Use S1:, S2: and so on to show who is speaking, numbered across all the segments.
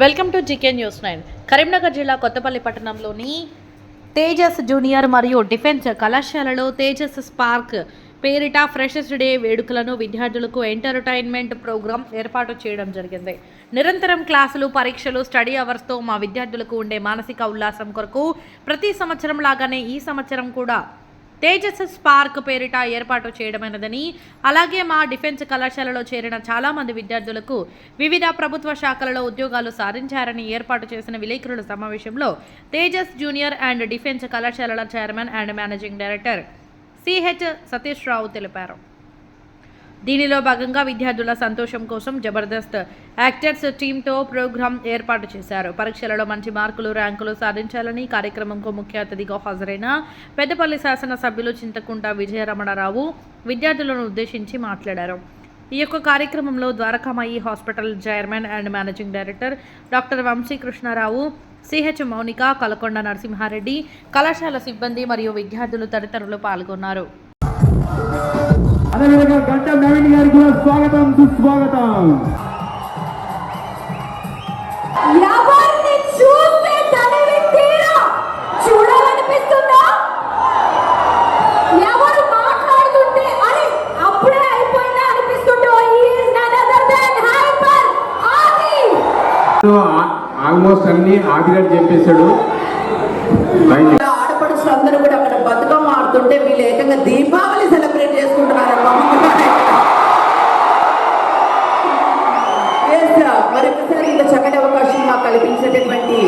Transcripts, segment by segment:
S1: Welcome to GK news nine. Karimnagar జిల్లా కొత్తపల్లి పట్టణంలోని Tejas junior మరియు డిఫెన్స్ కళాశాలలో తేజస్ స్పార్క్ పేరిట ఫ్రెషర్స్ డే వేడుకలను విద్యార్థులకు ఎంటర్టైన్మెంట్ ప్రోగ్రాం ఏర్పాటు చేయడం జరిగింది. నిరంతరం క్లాసులు పరీక్షలు స్టడీ అవర్స్తో మా విద్యార్థులకు ఉండే మానసిక ఉల్లాసం కొరకు ప్రతి సంవత్సరం లాగానే ఈ సంవత్సరం కూడా తేజస్ స్పార్క్ పేరిట ఏర్పాటు చేయడమైనదని అలాగే మా డిఫెన్స్ కళాశాలలో చేరిన చాలామంది విద్యార్థులకు వివిధ ప్రభుత్వ శాఖలలో ఉద్యోగాలు సాధించారని ఏర్పాటు చేసిన విలేకరుల సమావేశంలో తేజస్ జూనియర్ అండ్ డిఫెన్స్ కళాశాలల chairman and managing director CH Satish Rao తెలిపారు. దీనిలో భాగంగా విద్యార్థుల సంతోషం కోసం జబర్దస్త్ యాక్టర్స్ టీంతో ప్రోగ్రాం ఏర్పాటు చేశారు. పరీక్షలలో మంచి మార్కులు ర్యాంకులు సాధించాలని కార్యక్రమంకు ముఖ్య అతిథిగా హాజరైన పెద్దపల్లి శాసనసభ్యులు చింతకుంట విజయరమణరావు విద్యార్థులను ఉద్దేశించి మాట్లాడారు. ఈ యొక్క కార్యక్రమంలో Dwarakamai hospital chairman and managing director doctor Vamshikrishnarao CH Mounika Kalakonda Narasimhareddy కళాశాల సిబ్బంది మరియు విద్యార్థులు తదితరులు పాల్గొన్నారు.
S2: అదేవిధంగా గంట నవీన్ గారికి కూడా స్వాగతం సుస్వాగతం. ఆల్మోస్ట్ అన్ని ఆగినట్టు చెప్పేశాడు.
S3: ఆడపడుచులు అందరూ కూడా అక్కడ బతుకమ్మ ఆడుతుంటే వీళ్ళు ఏకంగా దీపావళి చేసుకుంటున్నారు. అవకాశం నాకు కల్పించినటువంటి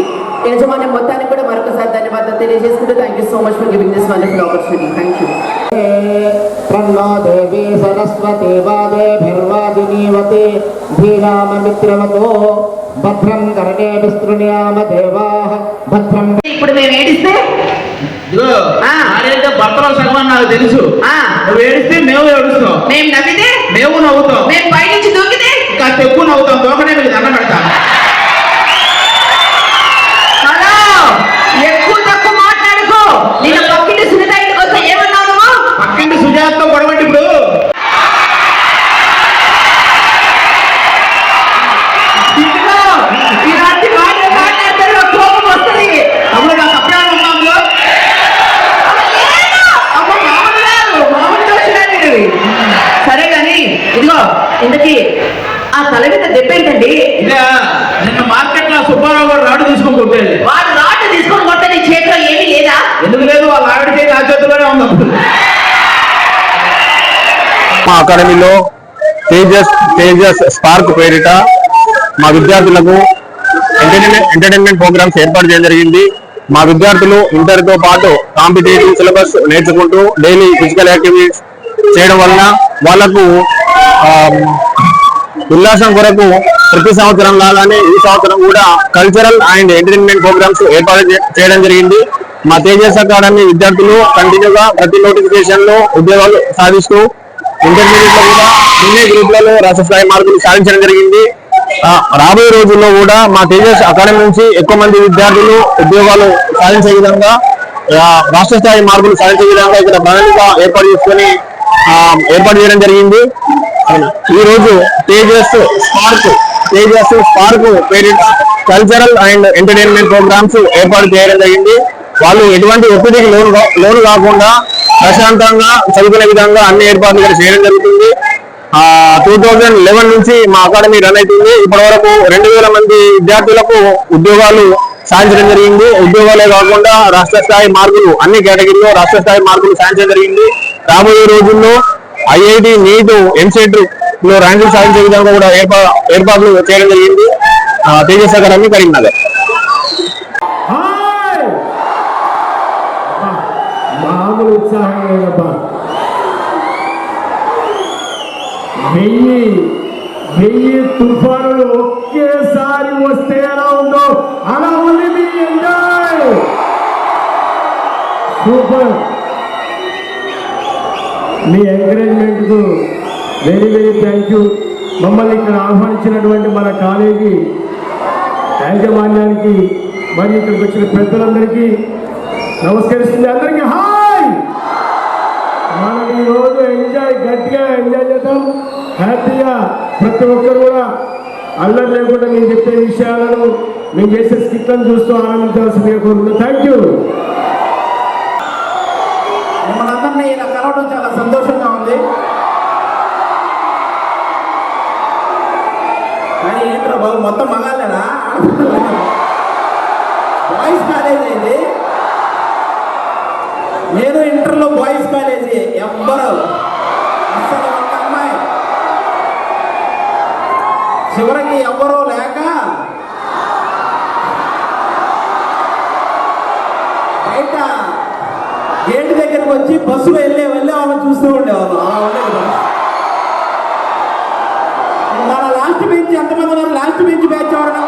S3: యజమాని మొత్తానికి కూడా మరొకసారి ధన్యవాదాలు తెలియజేసుకుంటూ thank you so much for giving this wonderful opportunity thank you
S4: ప్రన్నో దేవి సరస్వతి వాదేభిర్వాదినీవతి ధీరామమిత్రవతో భద్రం కరణే విస్తృణ్యామ దేవా. భద్రం
S3: ఇప్పుడు మేము ఏడిస్తే
S5: ఆడేంటే భర్తలో సగం నాకు తెలుసు.
S3: ఆ,
S5: నువ్వు ఏడిస్తే మేము ఏడుస్తాం.
S3: మేము నవ్వితే?
S5: మేము నవ్వుతాం.
S3: మేము పైనుంచి దూకితే?
S5: ఇంకా ఎక్కువ నవ్వుతాం. దోకనే మీకు దండం పెడతాం ఆవిడ చేతిలోనే ఉంది
S6: మా అకాడమీలో తేజస్ తేజస్ స్పార్క్ పేరిట మా విద్యార్థులకు ఎంటర్టైన్మెంట్ ఎంటర్టైన్మెంట్ ప్రోగ్రామ్స్ ఏర్పాటు చేయడం జరిగింది. మా విద్యార్థులు ఇంటర్తో పాటు కాంపిటేటివ్ సిలబస్ నేర్చుకుంటూ డైలీ ఫిజికల్ యాక్టివిటీస్ చేయడం వలన వాళ్ళకు ఉల్లాసం కొరకు ప్రతి సంవత్సరం లాగానే ఈ సంవత్సరం కూడా కల్చరల్ అండ్ ఎంటర్టైన్మెంట్ ప్రోగ్రామ్స్ ఏర్పాటు చేయడం జరిగింది. మా తేజస్ అకాడమీ విద్యార్థులు కంటిన్యూగా ప్రతి నోటిఫికేషన్లో ఉద్యోగాలు సాధిస్తూ ఇంటర్మీడియట్లో కూడా అన్ని గ్రూప్లలో రాష్ట్ర స్థాయి మార్కులు సాధించడం జరిగింది. రాబోయే రోజుల్లో కూడా మా తేజస్ అకాడమీ నుంచి ఎక్కువ మంది విద్యార్థులు ఉద్యోగాలు సాధించే విధంగా రాష్ట్ర స్థాయి మార్కులు సాధించే విధంగా ఇక్కడ ప్రణాళిక ఏర్పాటు చేసుకొని ఏర్పాటు చేయడం జరిగింది. ఈ రోజు తేజస్ స్పార్క్ తేజస్ స్పార్క్ పేరిట కల్చరల్ అండ్ ఎంటర్టైన్మెంట్ ప్రోగ్రామ్స్ ఏర్పాటు చేయడం జరిగింది. వాళ్ళు ఎటువంటి ఒత్తిడికి లోను కా- లోను కాకుండా ప్రశాంతంగా చదువుకునే విధంగా అన్ని ఏర్పాట్లు ఇక్కడ చేయడం జరుగుతుంది. టూ థౌజండ్ లెవెన్ నుంచి మా అకాడమీ రన్ అవుతుంది. ఇప్పటి వరకు రెండు వేల మంది విద్యార్థులకు ఉద్యోగాలు సాధించడం జరిగింది. ఉద్యోగాలే కాకుండా రాష్ట్ర స్థాయి మార్కులు అన్ని కేటగిరీలో రాష్ట్ర స్థాయి మార్కులు సాధించడం జరిగింది. రాబోయే రోజుల్లో ఐఐటి నీట్ ఎంసెట్లో ర్యాంకులు సాధించే విధంగా కూడా ఏర్పా ఏర్పాట్లు చేయడం జరిగింది. తేజస్ అకాడమీ కరీంనగర్
S2: హాయ్ అబ్బా, మామూలు వెయ్యి వెయ్యి తుఫానులు ఒకేసారి వస్తే ఎలా ఉందో అలా ఉంది మీ ఎంజాయ్ సూపర్. మీ ఎంకరేజ్మెంట్కు వెరీ వెరీ థ్యాంక్ యూ. మమ్మల్ని ఇక్కడ ఆహ్వానించినటువంటి మన కాలేజీ యాజమాన్యానికి మరి ఇక్కడికి వచ్చిన పెద్దలందరికీ నమస్కరిస్తుంది. అందరికీ హా మనం ఈ రోజు ఎంజాయ్ గట్టిగా ఎంజాయ్ చేద్దాం. హ్యాపీగా ప్రతి ఒక్కరు కూడా
S7: అల్లరి లేకుండా మేము చెప్పే విషయాలను మేము చేసే స్కిట్లను చూస్తూ ఆనందించాల్సిందిగా కోరుకుంటున్నాం థ్యాంక్ యూ
S5: మిమ్మల్ని అందరినీ ఇలా కలవడం చాలా సంతోషంగా ఉంది. కానీ ఏంట్రా బాబు మొత్తం మగాలేనా బాయ్స్ కాలేజ్ ఇది నేను ఇంటర్లో బాయ్స్ కాలేజీ ఎవ్వరు అసలు ఒక అమ్మాయి చివరికి ఎవ్వరూ లేక బయట గేట్ దగ్గరకు వచ్చి బస్సులో వెళ్ళే వెళ్ళే వాళ్ళని చూస్తూ ఉండేవాళ్ళు అలా ఉండేది పరిస్థితి. మన లాస్ట్ బెంచ్ ఎంతమంది ఉన్నారు లాస్ట్ బెంచ్ బ్యాచ్ ఎవరు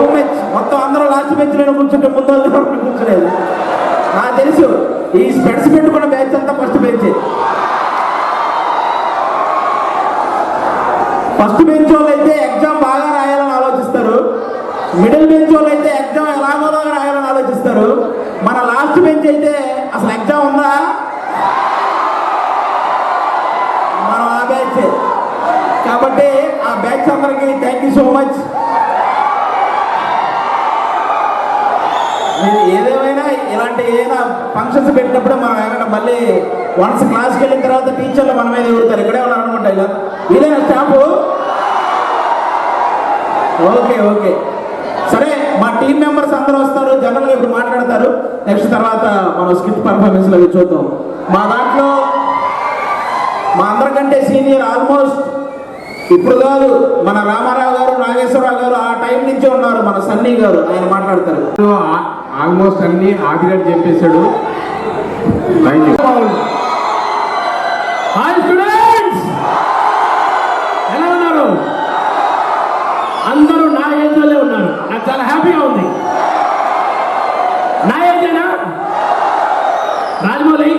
S5: టూ బెంచ్ మొత్తం అందరూ లాస్ట్ బెంచ్లో కూర్చుంటే ముందు కూర్చునేది నాకు తెలుసు ఈ స్పెడ్స్ పెట్టుకున్న బ్యాచ్ అంతా ఫస్ట్ బెంచ్ ఫస్ట్ బెంచ్ వాళ్ళు అయితే ఎగ్జామ్ బాగా రాయాలని ఆలోచిస్తారు. మిడిల్ బెంచ్ వాళ్ళు అయితే ఎగ్జామ్ ఎలాగోలాగా రాయాలని ఆలోచిస్తారు. మన లాస్ట్ బెంచ్ అయితే అసలు ఎగ్జామ్ ఉందా? మనం ఆ బ్యాచ్ కాబట్టి ఆ బ్యాచ్ అందరికీ థ్యాంక్ యూ సో మచ్ మీరు ఏదేమైనా అంటే ఏదైనా ఫంక్షన్స్ పెట్టినప్పుడు మనం ఏమైనా మళ్ళీ వన్స్ క్లాస్కి వెళ్ళిన తర్వాత టీచర్లు మన మీద ఎదుగుతారు ఇక్కడే ఉన్నారు అనుకుంటా ఇలా. ఇదేనా స్టాఫ్ ఓకే ఓకే. సరే మా టీం మెంబర్స్ అందరూ వస్తారు. జనరల్గా ఇప్పుడు మాట్లాడతారు. నెక్స్ట్ తర్వాత మనం స్కిట్ పర్ఫార్మెన్స్లో చూద్దాం. మా దాంట్లో మా అందరికంటే సీనియర్ ఆల్మోస్ట్ ఇప్పుడు కాదు మన రామారావు గారు నాగేశ్వరరావు గారు ఆ టైం నుంచే ఉన్నారు. మన సన్నీ గారు ఆయన మాట్లాడతారు.
S7: ఆల్మోస్ట్ అన్ని ఆదిగారు చెప్పేశాడు. థ్యాంక్ యూ హాయ్ స్టూడెంట్స్ ఎలా ఉన్నారు? అందరూ నా ఏజ్లోనే ఉన్నారు. నాకు చాలా హ్యాపీగా ఉంది. నా ఏజేనా రాజమౌళి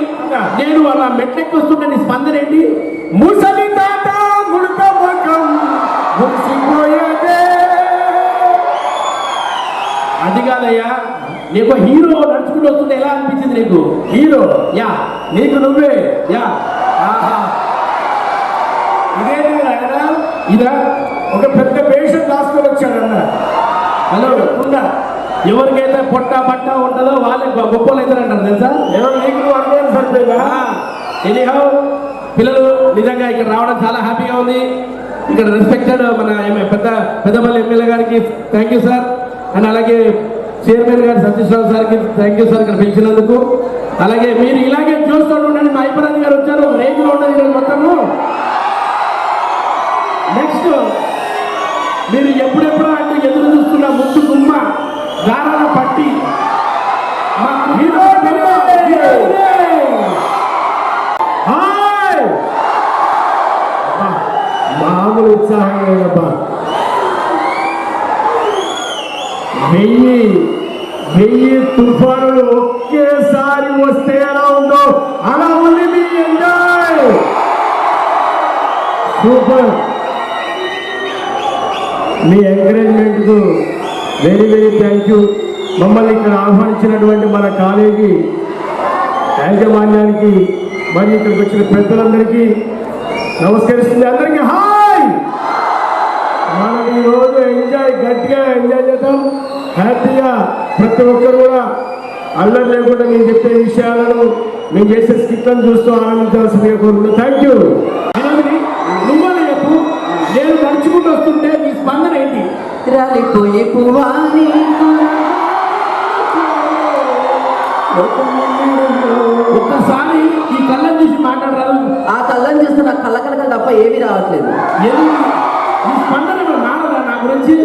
S7: నేను వాళ్ళ మెట్లెక్కి వస్తుంటే నీ స్పందన ఏంటి? ముసలి తాత గుడితో ముఖం మురిసిపోయేదే. అది కాదయ్యా నీకు హీరో నడుచుకుంటూ వస్తుంటే ఎలా అనిపించింది నీకు? హీరో యా నీకు నువ్వే యా. ఆహా. ఇదేంటి? ఇదా ఒక పెద్ద పేషెంట్ రాసుకొని వచ్చాడన్న హలో ఉందా ఎవరికైతే పొట్ట పట్ట ఉంటుందో వాళ్ళే గొప్పలు అవుతారంటారు తెలుసా? ఎవరు నీకు నువ్వు అనుకోని సరిపోయిందా ఎనీహౌ పిల్లలు నిజంగా ఇక్కడ రావడం చాలా హ్యాపీగా ఉంది. ఇక్కడ రెస్పెక్టెడ్ మన పెద్ద పెద్దపల్లి ఎమ్మెల్యే గారికి థ్యాంక్ యూ సార్ అండ్ అలాగే చైర్మన్ గారు సతీశ్రావు సార్కి థ్యాంక్ యూ సార్ ఇక్కడ పిలిచినందుకు. అలాగే మీరు ఇలాగే చూస్తూ ఉండండి మా ఐపరాజు గారు వచ్చారు రేంజ్లో ఉండదు ఈరోజు మొత్తము. నెక్స్ట్ మీరు ఎప్పుడెప్పుడు అంటే ఎదురు చూస్తున్న ముద్దు గుమ్మ దారాల పట్టి. మా హీరో మామూలు ఉత్సాహం లేదబ్బా వెయ్యి వెయ్యి తుఫానులు ఒకేసారి వస్తే ఎలా ఉందో అలా ఉంది మీ ఎంజాయ్. సూపర్. మీ ఎంకరేజ్మెంట్కు వెరీ వెరీ థ్యాంక్ యూ. మమ్మల్ని ఇక్కడ ఆహ్వానించినటువంటి మన కాలేజీ యాజమాన్యానికి మరి ఇక్కడికి వచ్చిన పెద్దలందరికీ నమస్కరిస్తుంది. అందరికీ హాయ్! మనం ఈరోజు ఎంజాయ్ గట్టిగా ఎంజాయ్ చేద్దాం. హ్యాపీగా ప్రతి ఒక్కరు కూడా అల్లరి లేకుండా మేము చెప్పే విషయాలను మేము చేసే స్కిట్లను చూస్తూ ఆనందించాల్సిందిగా కోరుకుంటున్నాం థ్యాంక్ యూ నేను నడుచుకుంటూ వస్తుంటే మీ స్పందన ఏంటి?
S3: రాలిపోయే పువ్వాని
S7: ఒక్కసారి ఈ కళ్ళని చూసి మాట్లాడరాదు.
S3: ఆ కళ్ళని చూస్తే నాకు కళ్ళ కలకలు తప్ప ఏమీ రావట్లేదు.
S7: ఎందుకు? స్పందన ఏమైనా మారదా నా గురించి?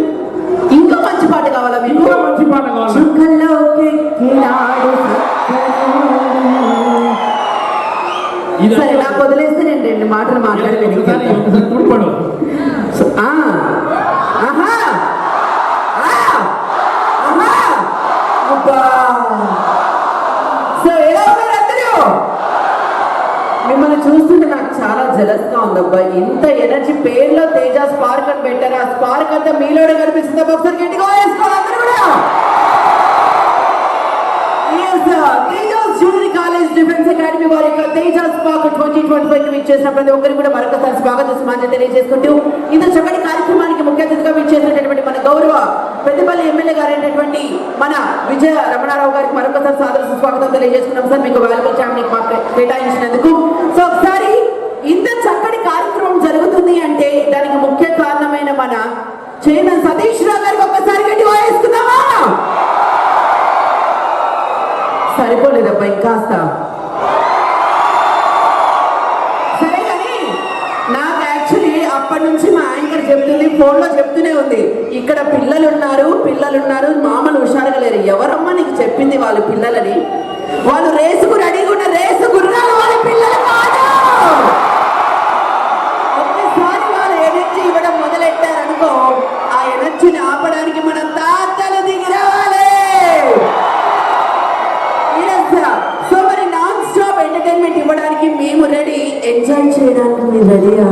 S3: ఉన్నారు అందరూ? మిమ్మల్ని చూస్తుంటే నాకు చాలా జలస్గా ఉందబ్బా. ఇంత ఎనర్జీ పేర్లో తేజ స్పార్క్ అని పెట్టారు. ఆ స్పార్క్ అంతా మీలోనే కనిపిస్తుంది. ఒకసారి గట్టిగా వేసుకోవాలి అందరూ కూడా. College డిఫెన్స్ అకాడమీ వారి యొక్క తేజ స్పాక్ ట్వంటీ విచ్చేసిన ప్రతి ఒక్కరికి కూడా మరొకసారి స్వాగత సమాజం తెలియజేసుకుంటూ ఇంత చక్కటి కార్యక్రమానికి ముఖ్య అతిథిగా విచ్చేసినటువంటి మన గౌరవ పెద్దపల్లి ఎమ్మెల్యే గారైనటువంటి మన విజయ రమణారావు గారికి మరొకసారి సాదర స్వాగతం తెలియజేసుకున్నాం. సార్ మీకు వాల్యుబుల్ టైం మాకు కేటాయించినందుకు. సో ఒకసారి ఇంత చక్కటి కార్యక్రమం జరుగుతుంది అంటే దానికి ముఖ్య కారణమైన మన చైర్మన్ సతీష్ రావు గారికి ఒక్కసారి గట్టి వాయిస్తున్నావా సరిపోలేదబ్బా ఇంకాస్త. అప్పటి నుంచి మా యాంకర్ చెప్తుంది ఫోన్లో చెప్తూనే ఉంది. ఇక్కడ పిల్లలు ఉన్నారు పిల్లలు ఉన్నారు మామూలు హుషారుగా లేరు. ఎవరమ్మా నీకు చెప్పింది వాళ్ళు పిల్లలని? వాళ్ళు రేసుకు రెడీగా ఉన్న రేసు గుర్రాలు వాళ్ళ పిల్లలు కాదు! ఒక్కసారి వాళ్ళు ఎనర్జీ ఇవ్వడం మొదలెట్టారనుకో ఆ ఎనర్జీని ఆపడానికి మన తాతలు దిగిరావాలి! సో మరి నాన్ స్టాప్ ఎంటర్టైన్మెంట్ ఇవ్వడానికి మేము రెడీ. ఎంజాయ్ చేయడానికి మీరు రెడీయా?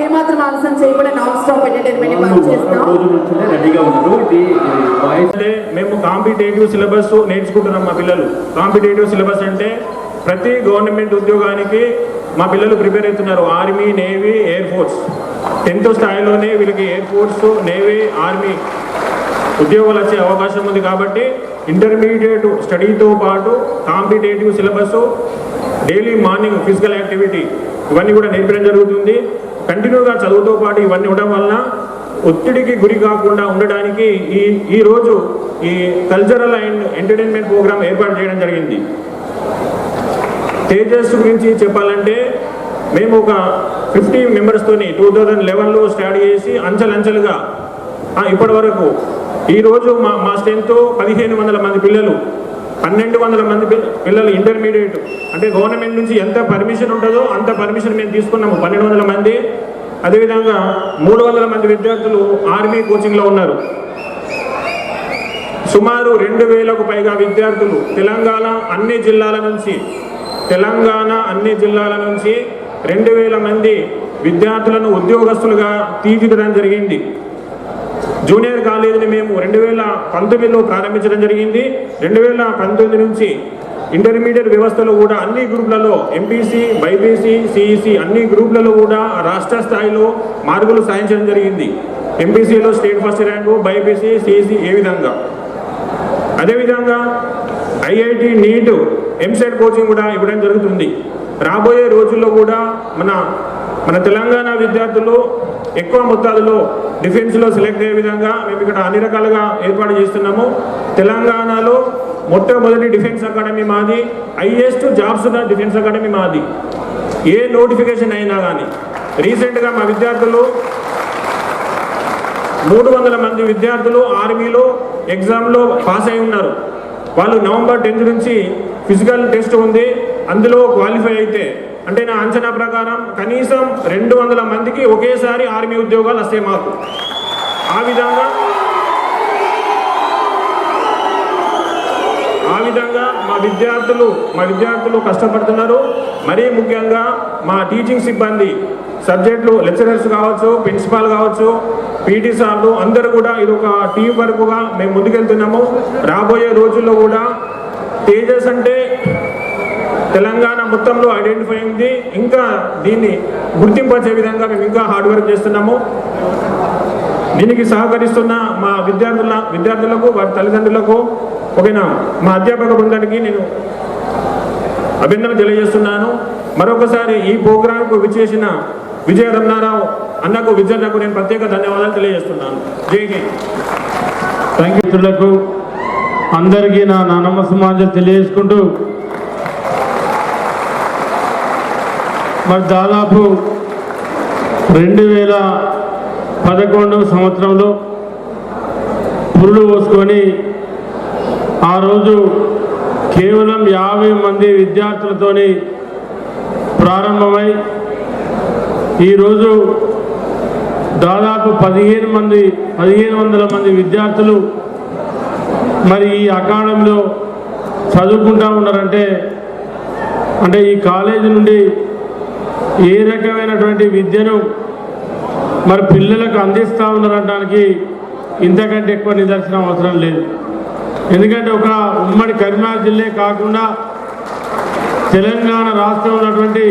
S3: ఇంకేమాత్రం ఆలస్యం చేయకుండా నాన్ స్టాప్ ఎంటర్టైన్మెంట్ ఇవ్వాలి చేస్తాం.
S2: రోజు నుంచి రెడీగా ఉన్నారు. ఇది వాయిస్
S8: అంటే మేము కాంపిటేటివ్ సిలబస్ నేర్చుకుంటున్నాం మా పిల్లలు. కాంపిటేటివ్ సిలబస్ అంటే ప్రతి గవర్నమెంట్ ఉద్యోగానికి మా పిల్లలు ప్రిపేర్ అవుతున్నారు. Army navy air force tenth స్థాయిలోనే వీళ్ళకి ఎయిర్ ఫోర్స్ నేవీ ఆర్మీ ఉద్యోగాలు వచ్చే అవకాశం ఉంది కాబట్టి ఇంటర్మీడియట్ స్టడీతో పాటు competitive syllabus daily morning physical activity ఇవన్నీ కూడా నేర్పడం జరుగుతుంది. కంటిన్యూగా చదువుతో పాటు ఇవన్నీ ఉండడం వలన ఒత్తిడికి గురి కాకుండా ఉండడానికి ఈ ఈరోజు ఈ కల్చరల్ అండ్ ఎంటర్టైన్మెంట్ ప్రోగ్రామ్ ఏర్పాటు చేయడం జరిగింది. తేజస్ గురించి చెప్పాలంటే మేము ఒక ఫిఫ్టీ మెంబర్స్తోని టూ థౌజండ్ లెవెన్లో స్టార్ట్ చేసి అంచెలంచెలుగా ఇప్పటి వరకు ఈరోజు మా మా స్ట్రెంత్ పదిహేను వందల మంది పిల్లలు పన్నెండు వందల మంది పిల్ల- పిల్లలు ఇంటర్మీడియట్. అంటే గవర్నమెంట్ నుంచి ఎంత పర్మిషన్ ఉంటుందో అంత పర్మిషన్ మేము తీసుకున్నాము పన్నెండు వందల మంది. అదేవిధంగా మూడు వందల మంది విద్యార్థులు ఆర్మీ కోచింగ్లో ఉన్నారు. సుమారు రెండు వేలకు పైగా విద్యార్థులు తెలంగాణ అన్ని జిల్లాల నుంచి తెలంగాణ అన్ని జిల్లాల నుంచి రెండు వేల మంది విద్యార్థులను ఉద్యోగస్తులుగా తీర్చిదడం జరిగింది. జూనియర్ కాలేజీని మేము రెండు వేల పంతొమ్మిదిలో ప్రారంభించడం జరిగింది. రెండు వేల పంతొమ్మిది నుంచి ఇంటర్మీడియట్ వ్యవస్థలో కూడా అన్ని గ్రూప్లలో ఎంపీసీ బైపీసీ సిఈసి అన్ని గ్రూపులలో కూడా రాష్ట్ర స్థాయిలో మార్కులు సాధించడం జరిగింది. ఎంపీసీలో state first rank BiPC CEC ఏ విధంగా? అదేవిధంగా ఐఐటి నీట్ ఎంసెట్ కోచింగ్ కూడా ఇవ్వడం జరుగుతుంది. రాబోయే రోజుల్లో కూడా మన మన తెలంగాణ విద్యార్థులు ఎక్కువ మొత్తాలలో డిఫెన్స్లో సెలెక్ట్ అయ్యే విధంగా మేము ఇక్కడ అన్ని రకాలుగా ఏర్పాటు చేస్తున్నాము. తెలంగాణలో మొట్టమొదటి డిఫెన్స్ అకాడమీ మాది హైయెస్ట్ జాబ్స్ ఉన్న డిఫెన్స్ అకాడమీ మాది. ఏ నోటిఫికేషన్ అయినా కానీ రీసెంట్గా మా విద్యార్థులు మూడు వందల మంది విద్యార్థులు ఆర్మీలో ఎగ్జామ్లో పాస్ అయి ఉన్నారు. వాళ్ళు నవంబర్ టెన్త్ నుంచి ఫిజికల్ టెస్ట్ ఉంది. అందులో క్వాలిఫై అయితే అంటే నా అంచనా ప్రకారం కనీసం రెండు వందల మందికి ఒకేసారి ఆర్మీ ఉద్యోగాలు వస్తాయి మాకు. ఆ విధంగా ఆ విధంగా మా విద్యార్థులు మా విద్యార్థులు కష్టపడుతున్నారు. మరీ ముఖ్యంగా మా టీచింగ్ సిబ్బంది సబ్జెక్టులు లెక్చరర్స్ కావచ్చు ప్రిన్సిపాల్ కావచ్చు పీటీ సార్లు అందరూ కూడా ఇది ఒక టీం వర్క్గా మేము ముందుకెళ్తున్నాము. రాబోయే రోజుల్లో కూడా తేజస్ అంటే తెలంగాణ మొత్తంలో ఐడెంటిఫై అయింది. ఇంకా దీన్ని గుర్తింపచే విధంగా మేము ఇంకా హార్డ్ వర్క్ చేస్తున్నాము. దీనికి సహకరిస్తున్న మా విద్యార్థుల విద్యార్థులకు వారి తల్లిదండ్రులకు ఓకేనా? మా అధ్యాపక బృందానికి నేను అభినందన తెలియజేస్తున్నాను. మరొకసారి ఈ ప్రోగ్రాంకు విచ్చేసిన విజయ రమణారావు అన్నకు విద్యార్థులకు నేను ప్రత్యేక ధన్యవాదాలు తెలియజేస్తున్నాను. జై హింద్.
S2: థ్యాంక్ యూ అందరికీ నా నా సమాజం తెలియజేసుకుంటూ మరి దాదాపు రెండు వేల పదకొండవ సంవత్సరంలో పురుడు పోసుకొని ఆ రోజు కేవలం యాభై మంది విద్యార్థులతోని ప్రారంభమై ఈరోజు దాదాపు పదిహేను మంది పదిహేను వందల మంది విద్యార్థులు మరి ఈ అకాడమీలో చదువుకుంటా ఉన్నారంటే అంటే ఈ కాలేజీ నుండి ఏ రకమైనటువంటి విద్యను మరి పిల్లలకు అందిస్తూ ఉన్నారనడానికి ఇంతకంటే ఎక్కువ నిదర్శనం అవసరం లేదు. ఎందుకంటే ఒక ఉమ్మడి కరీంనగర్ జిల్లే కాకుండా తెలంగాణ రాష్ట్రం ఉన్నటువంటి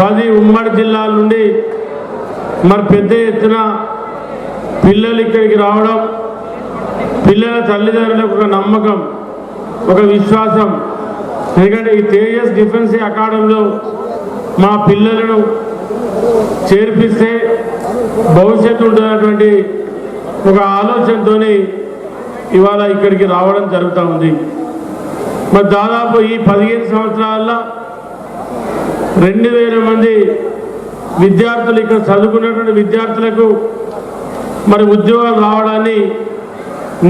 S2: పది ఉమ్మడి జిల్లాల నుండి మరి పెద్ద ఎత్తున పిల్లలు ఇక్కడికి రావడం పిల్లల తల్లిదండ్రులకు ఒక నమ్మకం ఒక విశ్వాసం. ఎందుకంటే ఈ తేజస్ డిఫెన్స్ అకాడమీలో మా పిల్లలను చేర్పిస్తే భవిష్యత్తు ఉంటున్నటువంటి ఒక ఆలోచనతోని ఇవాళ ఇక్కడికి రావడం జరుగుతూ ఉంది. మరి దాదాపు ఈ పదిహేను సంవత్సరాల్లో రెండు వేల మంది విద్యార్థులు ఇక్కడ చదువుకున్నటువంటి విద్యార్థులకు మరి ఉద్యోగాలు రావడాన్ని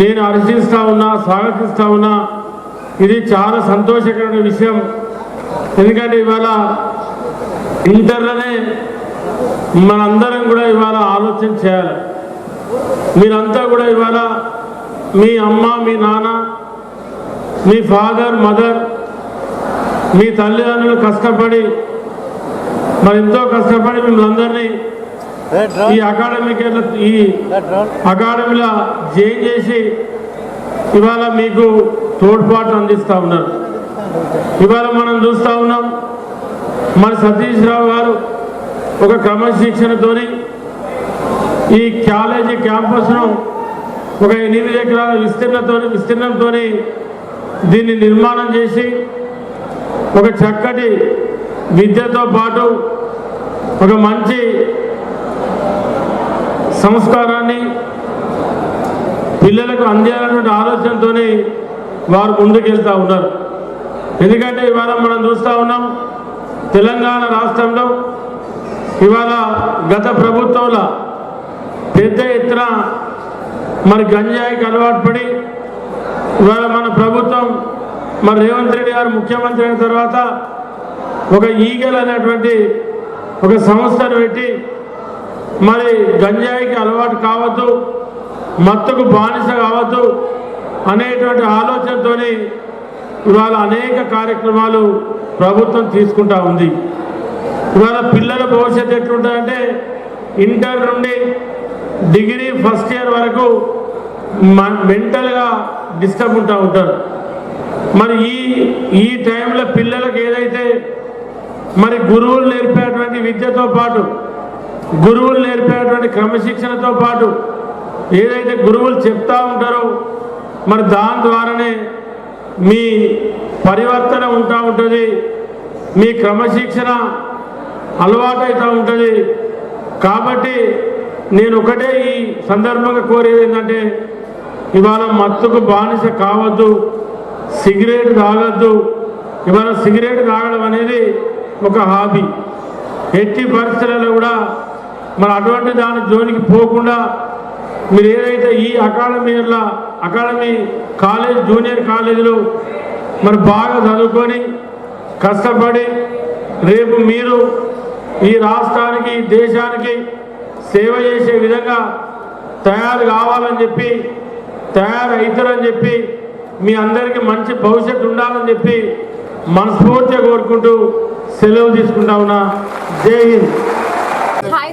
S2: నేను హర్షిస్తూ ఉన్నా స్వాగతిస్తూ ఉన్నా ఇది చాలా సంతోషకరమైన విషయం. ఎందుకంటే ఇవాళ ఇంటర్లోనే మనందరం కూడా ఇవాళ ఆలోచన చేయాలి. మీరంతా కూడా ఇవాళ మీ అమ్మ మీ నాన్న మీ ఫాదర్ మదర్ మీ తల్లిదండ్రులు కష్టపడి మరి ఎంతో కష్టపడి మిమ్మల్ని అందరినీ ఈ అకాడమీకి ఈ అకాడమీలో జైన్ చేసి ఇవాళ మీకు తోడ్పాటు అందిస్తూ ఉన్నారు. ఇవాళ మనం చూస్తూ ఉన్నాం మన సతీష్ రావు గారు ఒక క్రమశిక్షణతోని ఈ కాలేజీ క్యాంపస్ను ఒక ఎనిమిది ఎకరాల విస్తీర్ణతో విస్తీర్ణంతో దీన్ని నిర్మాణం చేసి ఒక చక్కటి విద్యతో పాటు ఒక మంచి సంస్కారాన్ని పిల్లలకు అందేయాలన్నటువంటి ఆలోచనతోనే వారు ముందుకెళ్తూ ఉన్నారు. ఎందుకంటే ఇవాళ మనం చూస్తూ ఉన్నాం తెలంగాణ రాష్ట్రంలో ఇవాళ గత ప్రభుత్వంలో పెద్ద ఎత్తున మరి గంజాయికి అలవాటు పడి ఇవాళ మన ప్రభుత్వం మరి రేవంత్ రెడ్డి గారు ముఖ్యమంత్రి అయిన తర్వాత ఒక ఈగల్ అనేటువంటి ఒక సంస్థను పెట్టి మరి గంజాయికి అలవాటు కావద్దు మత్తుకు బానిస కావద్దు అనేటువంటి ఆలోచనతోని ఇవాళ అనేక కార్యక్రమాలు ప్రభుత్వం తీసుకుంటా ఉంది. ఇవాళ పిల్లల భవిష్యత్తు ఎట్లుంటుందంటే ఇంటర్ నుండి డిగ్రీ ఫస్ట్ ఇయర్ వరకు మెంటల్గా డిస్టర్బ్ ఉంటా ఉంటారు. మరి ఈ ఈ టైంలో పిల్లలకు ఏదైతే మరి గురువులు నేర్పేటువంటి విద్యతో పాటు గురువులు నేర్పేటువంటి క్రమశిక్షణతో పాటు ఏదైతే గురువులు చెప్తా ఉంటారో మరి దాని ద్వారానే మీ పరివర్తన ఉంటా ఉంటుంది మీ క్రమశిక్షణ అలవాటైతూ ఉంటుంది. కాబట్టి నేను ఒకటే ఈ సందర్భంగా కోరేది ఏంటంటే ఇవాళ మత్తుకు బానిస కావద్దు సిగరెట్ తాగద్దు. ఇవాళ సిగరెట్ తాగడం అనేది ఒక హాబీ. ఎట్టి పరిస్థితులలో కూడా మరి అటువంటి దాని జోలికి పోకుండా మీరు ఏదైతే ఈ అకాడమీల అకాడమీ కాలేజ్ జూనియర్ కాలేజీలో మరి బాగా చదువుకొని కష్టపడి రేపు మీరు ఈ రాష్ట్రానికి దేశానికి సేవ చేసే విధంగా తయారు కావాలని చెప్పి తయారవుతారని చెప్పి మీ అందరికీ మంచి భవిష్యత్తు ఉండాలని చెప్పి మనస్ఫూర్తిగా కోరుకుంటూ సెలవు తీసుకుంటా ఉన్నా. జై హింద్.